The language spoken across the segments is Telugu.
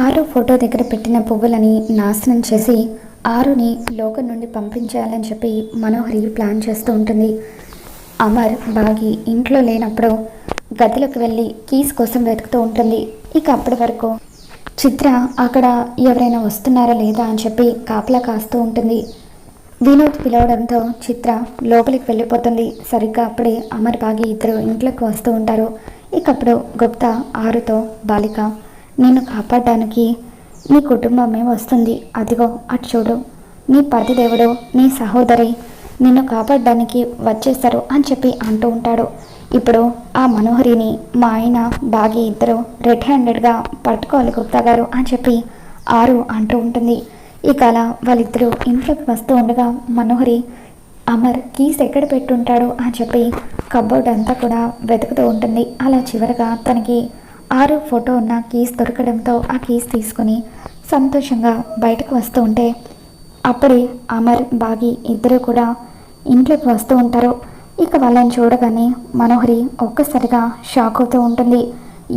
ఆరు ఫోటో దగ్గర పెట్టిన పువ్వులని నాశనం చేసి ఆరుని లోకం నుండి పంపించేయాలని చెప్పి మనోహరి ప్లాన్ చేస్తూ ఉంటుంది. అమర్ బాగి ఇంట్లో లేనప్పుడు గదిలోకి వెళ్ళి కీస్ కోసం వెతుకుతూ ఉంటుంది. ఇక అప్పటి వరకు చిత్ర అక్కడ ఎవరైనా వస్తున్నారా లేదా అని చెప్పి కాపలా కాస్తూ ఉంటుంది. వినోద్ పిలవడంతో చిత్ర లోపలికి వెళ్ళిపోతుంది. సరిగ్గా అప్పుడే అమర్ బాగి ఇద్దరు ఇంట్లోకి వస్తూ ఉంటారు. ఇక అప్పుడు గుప్తా ఆరుతో బాలిక నిన్ను కాపాడడానికి నీ కుటుంబమే వస్తుంది. అదిగో అటు చూడు. నీ పతిదేవుడు నీ సహోదరి నిన్ను కాపాడడానికి వచ్చేస్తారు అని చెప్పి అంటూ ఉంటాడు. ఇప్పుడు ఆ మనోహరిని మా ఆయన బాగి ఇద్దరు రెడ్ హ్యాండెడ్గా పట్టుకోవాలి గుప్తా గారు అని చెప్పి ఆరు అంటూ ఉంటుంది. ఇక అలా వాళ్ళిద్దరూ ఇంట్లోకి వస్తూ ఉండగా మనోహరి అమర్ కీస్ ఎక్కడ పెట్టుంటాడు అని చెప్పి కబోర్డ్ అంతా కూడా వెతుకుతూ ఉంటుంది. అలా చివరగా తనకి ఆరు ఫోటో ఉన్న కీస్ దొరకడంతో ఆ కీస్ తీసుకొని సంతోషంగా బయటకు వస్తూ ఉంటే అప్పుడే అమర్ బాగి ఇద్దరు కూడా ఇంట్లోకి వస్తూ ఉంటారు. ఇక వాళ్ళని చూడగానే మనోహరి ఒక్కసారిగా షాక్ అవుతూ ఉంటుంది.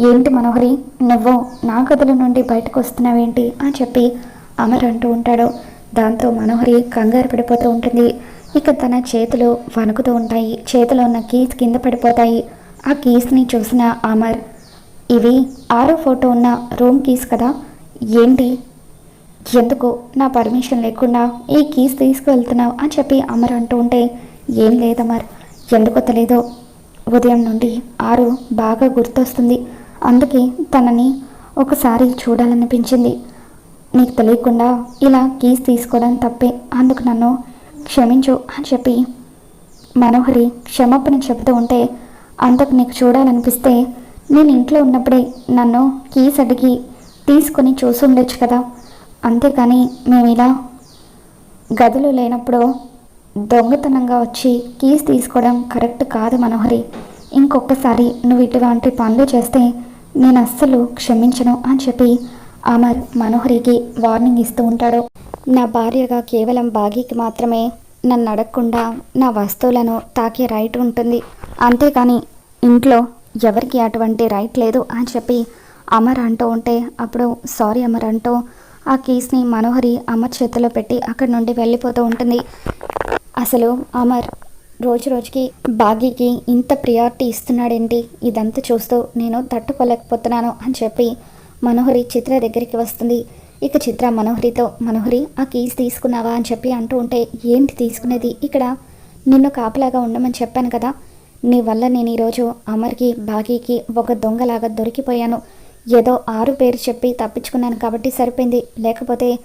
ఏంటి మనోహరి నువ్వు నా గదుల నుండి బయటకు వస్తున్నావేంటి? అని చెప్పి అమర్ అంటూ ఉంటాడు. దాంతో మనోహరి కంగారు పడిపోతూ ఉంటుంది. ఇక తన చేతులు వణుకుతూ ఉంటాయి. చేతిలో ఉన్న కీస్ కింద పడిపోతాయి. ఆ కీస్ని చూసిన అమర్ ఇవి ఆరో ఫోటో ఉన్న రూమ్ కీస్ కదా. ఏంటి? ఎందుకు నా పర్మిషన్ లేకుండా ఈ కీస్ తీసుకువెళ్తున్నావు అని చెప్పి అమర్ అంటూ ఉంటే ఏం లేదమర్ ఎందుకో తెలీదు. ఉదయం నుండి ఆరు బాగా గుర్తొస్తుంది. అందుకే తనని ఒకసారి చూడాలనిపించింది. నీకు తెలియకుండా ఇలా కీస్ తీసుకోవడం తప్పే. అందుకు నన్ను క్షమించు అని చెప్పి మనోహరి క్షమాపణ చెబుతూ ఉంటే అందుకు నీకు చూడాలనిపిస్తే నేను ఇంట్లో ఉన్నప్పుడే నన్ను కీస్ అడిగి తీసుకొని చూసుండొచ్చు కదా. అంతేకాని మేము ఇలా గదిలో లేనప్పుడు దొంగతనంగా వచ్చి కీస్ తీసుకోవడం కరెక్ట్ కాదు మనోహరి. ఇంకొకసారి నువ్వు ఇటువంటి పనులు చేస్తే నేను అస్సలు క్షమించను అని చెప్పి అమర్ మనోహరికి వార్నింగ్ ఇస్తూ ఉంటాడు. నా భార్యగా కేవలం బాగీకి మాత్రమే నన్ను అడగకుండా నా వస్తువులను తాకే రైట్ ఉంటుంది. అంతేకాని ఇంట్లో ఎవరికి అటువంటి రైట్ లేదు అని చెప్పి అమర్ అంటూ ఉంటే అప్పుడు సారీ అమర్ అంటూ ఆ కీస్ని మనోహరి అమర్ చేతిలో పెట్టి అక్కడి నుండి వెళ్ళిపోతూ ఉంటుంది. అసలు అమర్ రోజు రోజుకి బాగీకి ఇంత ప్రియారిటీ ఇస్తున్నాడేంటి? ఇదంతా చూస్తూ నేను తట్టుకోలేకపోతున్నాను అని చెప్పి మనోహరి చిత్ర దగ్గరికి వస్తుంది. ఇక చిత్ర మనోహరితో మనోహరి ఆ కీస్ తీసుకున్నావా? అని చెప్పి అంటూ ఉంటే ఏంటి తీసుకునేది? ఇక్కడ నిన్ను కాపలాగా ఉండమని చెప్పాను కదా. నీ వల్ల నేను ఈరోజు అమర్కి బాకీకి ఒక దొంగలాగా దొరికిపోయాను. ఏదో ఆరు పేరు చెప్పి తప్పించుకున్నాను కాబట్టి సరిపోయింది. లేకపోతే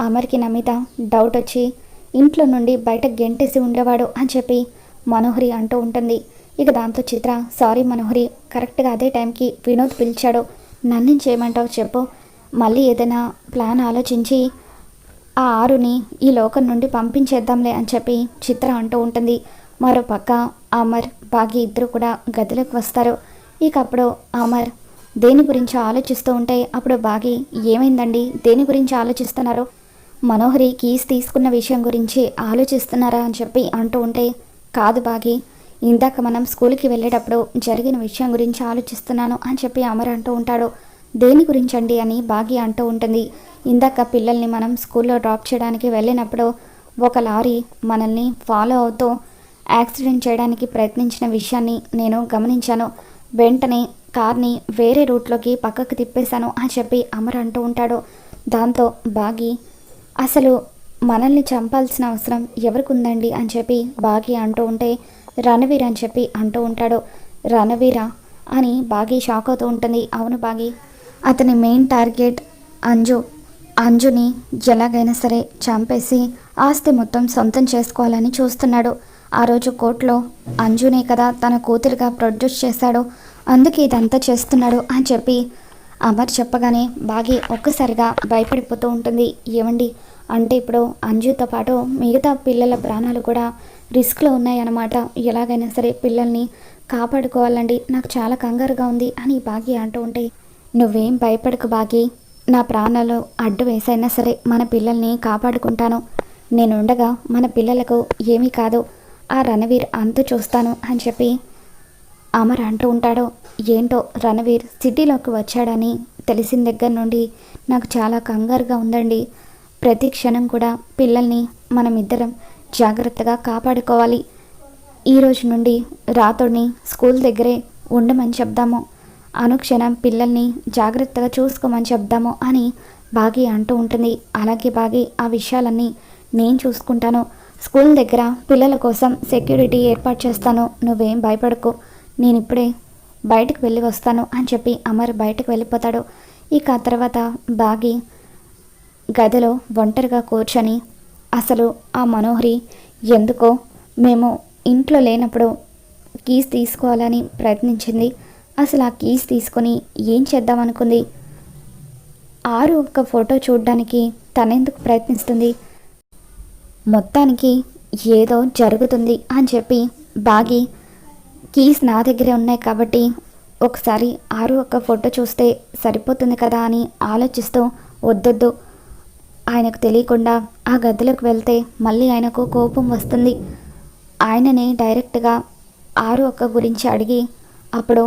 అమర్కి నా మీద డౌట్ వచ్చి ఇంట్లో నుండి బయట గెంటేసి ఉండేవాడు అని చెప్పి మనోహరి అంటూ ఉంటుంది. ఇక దాంతో చిత్ర సారీ మనోహరి కరెక్ట్గా అదే టైంకి వినోద్ పిలిచాడు. నన్ను చేయమంటావు చెప్పు. మళ్ళీ ఏదైనా ప్లాన్ ఆలోచించి ఆ ఆరుని ఈ లోకం నుండి పంపించేద్దాంలే అని చెప్పి చిత్ర అంటూ ఉంటుంది. మరో పక్క అమర్ బాగి ఇద్దరు కూడా గదిలోకి వస్తారు. ఇక అప్పుడు అమర్ దేని గురించి ఆలోచిస్తూ ఉంటే అప్పుడు బాగి ఏమైందండి? దేని గురించి ఆలోచిస్తున్నారు? మనోహరి కీస్ తీసుకున్న విషయం గురించి ఆలోచిస్తున్నారా అని చెప్పి అంటూ ఉంటే కాదు బాగి ఇందాక మనం స్కూల్కి వెళ్ళేటప్పుడు జరిగిన విషయం గురించి ఆలోచిస్తున్నాను అని చెప్పి అమర్ అంటూ ఉంటాడు. దేని గురించి అండి అని బాగి అంటూ ఉంటుంది. ఇందాక పిల్లల్ని మనం స్కూల్లో డ్రాప్ చేయడానికి వెళ్ళినప్పుడు ఒక లారీ మనల్ని ఫాలో అవుతూ యాక్సిడెంట్ చేయడానికి ప్రయత్నించిన విషయాన్ని నేను గమనించాను. వెంటనే కార్ని వేరే రూట్లోకి పక్కకు తిప్పేశాను అని చెప్పి అమర్ అంటూ ఉంటాడు. దాంతో బాగి అసలు మనల్ని చంపాల్సిన అవసరం ఎవరికి ఉందండి అని చెప్పి బాగి అంటూ ఉంటే రణవీర్ అని చెప్పి అంటూ ఉంటాడు. రణవీరా? అని బాగి షాక్ అవుతూ ఉంటుంది. అవును బాగి అతని మెయిన్ టార్గెట్ అంజు. అంజుని ఎలాగైనా సరే చంపేసి ఆస్తి మొత్తం సొంతం చేసుకోవాలని చూస్తున్నాడు. ఆ రోజు కోర్టులో అంజునే కదా తన కూతురుగా ప్రొడ్యూస్ చేశాడు. అందుకే ఇదంతా చేస్తున్నాడు అని చెప్పి అమర్ చెప్పగానే బాగి ఒక్కసారిగా భయపడిపోతూ ఉంటుంది. ఏమండి? అంటే ఇప్పుడు అంజుతో పాటు మిగతా పిల్లల ప్రాణాలు కూడా రిస్క్లో ఉన్నాయన్నమాట. ఎలాగైనా సరే పిల్లల్ని కాపాడుకోవాలండి. నాకు చాలా కంగారుగా ఉంది అని బాగి అంటూ ఉంటే నువ్వేం భయపడకు బాగి. నా ప్రాణాలు అడ్డు వేసైనా సరే మన పిల్లల్ని కాపాడుకుంటాను. నేనుండగా మన పిల్లలకు ఏమీ కాదు. ఆ రణవీర్ అంతు చూస్తాను అని చెప్పి అమర్ అంటూ ఉంటాడో. ఏంటో రణవీర్ సిటీలోకి వచ్చాడని తెలిసిన దగ్గర నుండి నాకు చాలా కంగారుగా ఉందండి. ప్రతి క్షణం కూడా పిల్లల్ని మనం ఇద్దరం జాగ్రత్తగా కాపాడుకోవాలి. ఈ రోజు నుండి రాతోడిని స్కూల్ దగ్గరే ఉండమని చెప్దాము. అనుక్షణం పిల్లల్ని జాగ్రత్తగా చూసుకోమని చెప్దాము అని బాగి అంటూ ఉంటుంది. అలాగే బాగి ఆ విషయాలన్నీ నేను చూసుకుంటాను. స్కూల్ దగ్గర పిల్లల కోసం సెక్యూరిటీ ఏర్పాటు చేస్తాను. నువ్వేం భయపడకు. నేను ఇప్పుడే బయటకు వెళ్ళి వస్తాను అని చెప్పి అమర్ బయటకు వెళ్ళిపోతాడు. ఇక తర్వాత బాగి గదిలో ఒంటరిగా కూర్చొని అసలు ఆ మనోహరి ఎందుకో మేము ఇంట్లో లేనప్పుడు కీస్ తీసుకోవాలని ప్రయత్నించింది. అసలు ఆ కీస్ తీసుకొని ఏం చేద్దామనుకుంది ఆరు ఒక్క ఫోటో చూడడానికి తనెందుకు ప్రయత్నిస్తుంది? మొత్తానికి ఏదో జరుగుతుంది అని చెప్పి బాగి కీస్ నా దగ్గరే ఉన్నాయి కాబట్టి ఒకసారి ఆరు ఒక్క ఫోటో చూస్తే సరిపోతుంది కదా అని ఆలోచిస్తూ వద్దొద్దు. ఆయనకు తెలియకుండా ఆ గదిలోకి వెళ్తే మళ్ళీ ఆయనకు కోపం వస్తుంది. ఆయనని డైరెక్ట్గా ఆరు ఒక్క గురించి అడిగి అప్పుడు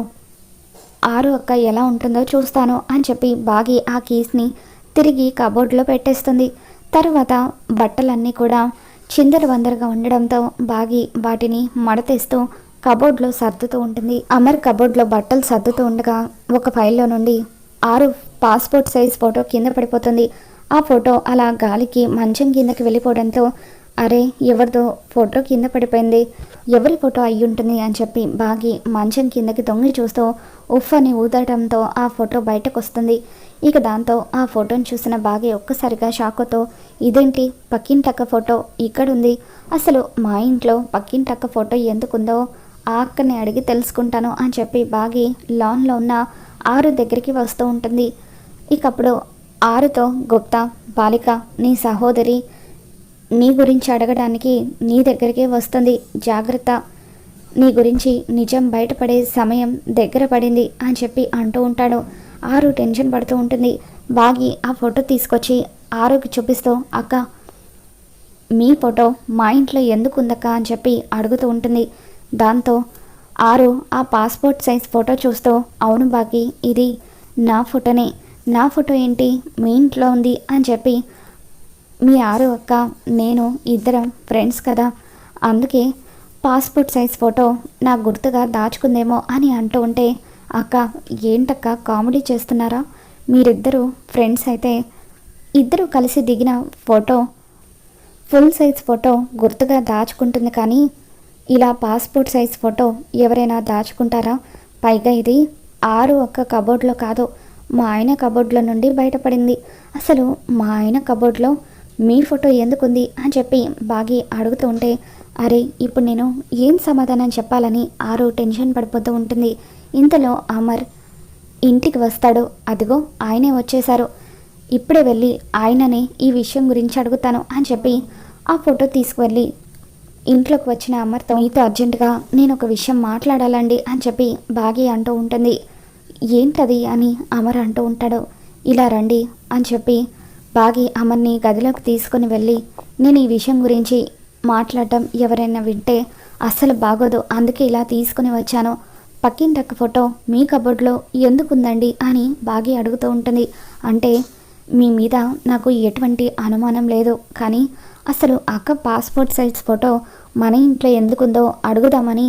ఆరు ఒక్క ఎలా ఉంటుందో చూస్తాను అని చెప్పి బాగి ఆ కీస్ని తిరిగి కబోర్డ్లో పెట్టేస్తుంది. తర్వాత బట్టలన్నీ కూడా చిందరవందరగా ఉండడంతో బాగి వాటిని మడతేస్తూ కబోర్డ్లో సర్దుతూ ఉంటుంది. అమర్ కబోర్డ్లో బట్టలు సర్దుతూ ఉండగా ఒక ఫైల్లో నుండి ఆరు పాస్పోర్ట్ సైజ్ ఫోటో కింద పడిపోతుంది. ఆ ఫోటో అలా గాలికి మంచం కిందకి వెళ్ళిపోవడంతో అరే ఎవరిదో ఫోటో కింద పడిపోయింది. ఎవరి ఫోటో అయి ఉంటుంది? అని చెప్పి బాగి మంచం కిందకి తొంగి చూస్తూ ఉఫ్ అని ఊదటంతో ఆ ఫోటో బయటకు వస్తుంది ఇక దాంతో ఆ ఫోటోని చూసిన బాగి ఒక్కసారిగా షాకుతో ఇదేంటి? పక్కింటక్క ఫోటో ఇక్కడుంది. అసలు మా ఇంట్లో పక్కింటక్క ఫోటో ఎందుకుందో ఆ అక్కని అడిగి తెలుసుకుంటాను అని చెప్పి బాగి లాన్లో ఉన్న ఆరు దగ్గరికి వస్తూ ఉంటుంది. ఇకప్పుడు ఆరుతో గుప్తా బాలిక నీ సహోదరి నీ గురించి అడగడానికి నీ దగ్గరికే వస్తుంది. జాగ్రత్త. నీ గురించి నిజం బయటపడే సమయం దగ్గర పడింది అని చెప్పి అంటూ ఉంటాడు. ఆరు టెన్షన్ పడుతూ ఉంటుంది. బాగి ఆ ఫోటో తీసుకొచ్చి ఆరుకి చూపిస్తూ అక్క మీ ఫోటో మా ఇంట్లో ఎందుకు ఉందక్క అని చెప్పి అడుగుతూ ఉంటుంది. దాంతో ఆరు ఆ పాస్పోర్ట్ సైజ్ ఫోటో చూస్తూ అవును బాగి ఇది నా ఫోటోనే. నా ఫోటో ఏంటి? మీ ఇంట్లో ఉంది. అని చెప్పి మీ ఆరు అక్క నేను ఇద్దరం ఫ్రెండ్స్ కదా. అందుకే పాస్పోర్ట్ సైజ్ ఫోటో నాకు గుర్తుగా దాచుకుందేమో అని అంటూ ఉంటే అక్క ఏంటక్క కామెడీ చేస్తున్నారా? మీరిద్దరూ ఫ్రెండ్స్ అయితే ఇద్దరు కలిసి దిగిన ఫోటో ఫుల్ సైజ్ ఫోటో గుర్తుగా దాచుకుంటుంది కానీ ఇలా పాస్పోర్ట్ సైజ్ ఫోటో ఎవరైనా దాచుకుంటారా? పైగా ఇది ఆరు ఒక్క కబోర్డ్లో కాదు మా ఆయన కబోర్డ్లో నుండి బయటపడింది. అసలు మా ఆయన కబోర్డ్లో మీ ఫోటో ఎందుకుంది అని చెప్పి బాగి అడుగుతూ ఉంటే అరే ఇప్పుడు నేను ఏం సమాధానం చెప్పాలని ఆరు టెన్షన్ పడిపోతూ ఉంటుంది. ఇంతలో అమర్ ఇంటికి వస్తాడు అదిగో ఆయనే వచ్చేశారు. ఇప్పుడే వెళ్ళి ఆయననే ఈ విషయం గురించి అడుగుతాను అని చెప్పి ఆ ఫోటో తీసుకువెళ్ళి ఇంట్లోకి వచ్చిన అమర్తో మీతో అర్జెంటుగా నేను ఒక విషయం మాట్లాడాలండి అని చెప్పి బాగి అంటూ ఉంటుంది. ఏంటది? అని అమర్ అంటూ ఉంటాడు. ఇలా రండి అని చెప్పి బాగి అమర్ని గదిలోకి తీసుకుని వెళ్ళి నేను ఈ విషయం గురించి మాట్లాడటం ఎవరైనా వింటే అస్సలు బాగోదు అందుకే ఇలా తీసుకుని వచ్చాను. పక్కింటక్క ఫోటో మీ కబోర్డ్లో ఎందుకుందండి అని బాగి అడుగుతూ ఉంటుంది. అంటే మీ మీద నాకు ఎటువంటి అనుమానం లేదు. కానీ అసలు అక్క పాస్పోర్ట్ సైజ్ ఫోటో మన ఇంట్లో ఎందుకుందో అడుగుదామని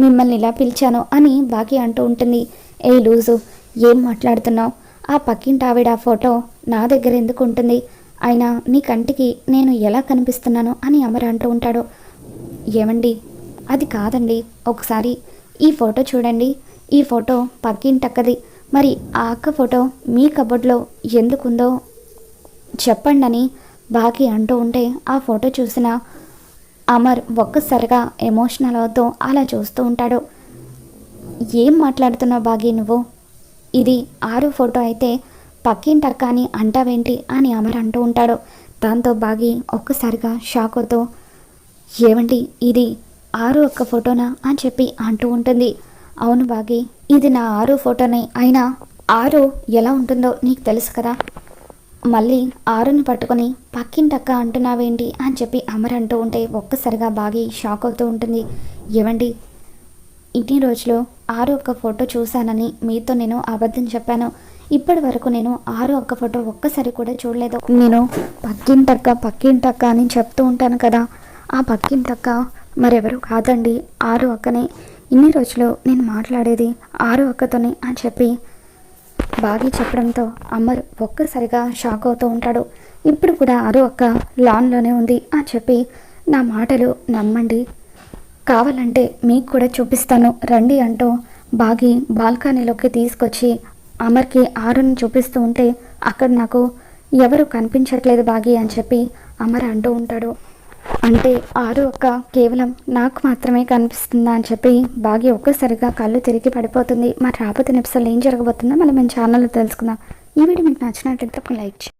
మిమ్మల్ని ఇలా పిలిచాను అని బాగి అంటూ ఉంటుంది. ఏ లూజు ఏం మాట్లాడుతున్నావు? ఆ పక్కింటి ఆవిడ ఫోటో నా దగ్గర ఎందుకు ఉంటుంది అయినా నీ కంటికి నేను ఎలా కనిపిస్తున్నాను అని అమర అంటూ ఉంటాడు. ఏమండి? అది కాదండి. ఒకసారి ఈ ఫోటో చూడండి. ఈ ఫోటో పక్కింటక్కది మరి ఆ అక్క ఫోటో మీ కబోర్డ్లో ఎందుకుందో చెప్పండి అని బాకి అంటూ ఉంటే ఆ ఫోటో చూసిన అమర్ ఒక్కసారిగా ఎమోషనల్ అవుతూ అలా చూస్తూ ఉంటాడు. ఏం మాట్లాడుతున్నావు బాగి నువ్వు? ఇది ఆరు ఫోటో అయితే పక్కింటక్క అని అంటావేంటి? అని అమర్ అంటూ ఉంటాడు. దాంతో బాగి ఒక్కసారిగా షాక్ అవుతూ ఏమండి ఇది? ఆరు ఒక్క ఫోటోనా అని చెప్పి అంటూ ఉంటుంది. అవును బాగి ఇది నా ఆరు ఫోటోనే. అయినా ఆరు ఎలా ఉంటుందో నీకు తెలుసు కదా. మళ్ళీ ఆరుని పట్టుకొని పక్కింటక్క అంటున్నావేంటి అని చెప్పి అమర్ అంటూ ఉంటే ఒక్కసారిగా బాగి షాక్ అవుతూ ఉంటుంది. ఏమండి ఇన్ని రోజులు ఆరు ఒక్క ఫోటో చూశానని మీతో నేను అబద్ధం చెప్పాను. ఇప్పటి వరకు నేను ఆరు ఒక్క ఫోటో ఒక్కసారి కూడా చూడలేదు. నేను పక్కింటక్క పక్కింటక్క అని చెప్తూ ఉంటాను కదా. ఆ పక్కింటక్క మరెవరు కాదండి. ఆరు అక్కనే. ఇన్ని రోజులు నేను మాట్లాడేది ఆరు అక్కతోనే అని చెప్పి బాగా చెప్పడంతో అమర్ ఒక్కసారిగా షాక్ అవుతూ ఉంటాడు. ఇప్పుడు కూడా ఆరు అక్క లాన్లోనే ఉంది అని చెప్పి నా మాటలు నమ్మండి. కావాలంటే మీకు కూడా చూపిస్తాను. రండి అంటూ బాగి బాల్కనీలోకి తీసుకొచ్చి అమర్కి ఆరుని చూపిస్తూ ఉంటే అక్కడ నాకు ఎవరు కనిపించట్లేదు బాగి అని చెప్పి అమర్ అంటూ ఉంటాడు. అంటే ఆరు ఒక్క కేవలం నాకు మాత్రమే కనిపిస్తుందా అని చెప్పి బాగి ఒక్కసారిగా కళ్ళు తిరిగి పడిపోతుంది. మరి రాబోతున్న ఎపిసోడ్ ఏం జరగబోతుందో మళ్ళీ మన ఛానల్లో తెలుసుకుందాం. ఈ వీడియో మీకు నచ్చినట్లయితే ఒక లైక్ చేయండి.